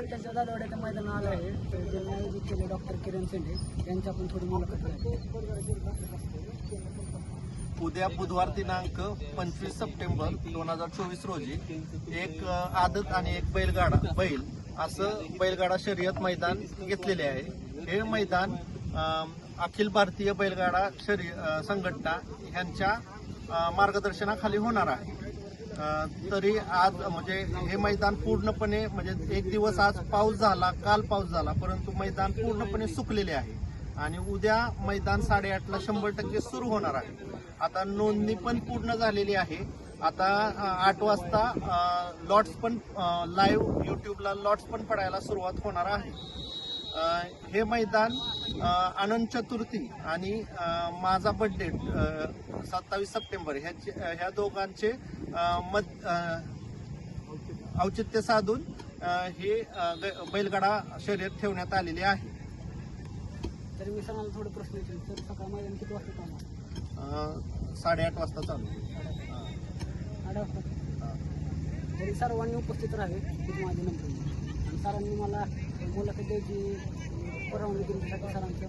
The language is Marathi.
इथे फलटणच्या दादवाड्याच्या मैदानात आलं आहे. तर आयोजित केले डॉक्टर किरण शेंडे यांच्या आपण थोडी मुलाखत उद्या बुधवार दिनांक पंचवीस सप्टेंबर दोन हजार चोवीस रोजी एक आदत आणि एक बैलगाडा बैल असं बैलगाडा शर्यत मैदान घेतलेले आहे. हे मैदान अखिल भारतीय बैलगाडा शर्य संघटना ह्यांच्या मार्गदर्शनाखाली होणार आहे. तरी आज म्हणजे हे मैदान पूर्णपणे म्हणजे एक दिवस आज पाऊस झाला काल पाऊस झाला परंतु मैदान पूर्णपणे सुकलेले आहे. आणि उद्या मैदान साडेआठला शंभर टक्के सुरू होणार आहे. आता नोंदणी पण पूर्ण झालेली आहे. आता आठ वाजता लॉट्स पण लाईव्ह युट्यूबला लॉट्स पण पडायला सुरुवात होणार आहे. हे मैदान अनंत चतुर्थी आणि माझा बर्थडे सत्तावीस सप्टेंबर ह्याचे ह्या दोघांचे मत औचित्य साधून हे बैलगाडा शर्यत ठेवण्यात आलेली आहे. तर मी सरांना थोडे प्रश्न विचारले तर सकाळ मैदान किती वाजता अ, साडेआठ वाजता चालू. आठ वाजता. तरी सर्वांनी उपस्थित राहावे माझी नंबर आणि सरांनी मला mula ka doon di kurang ligin sa kasarang siya.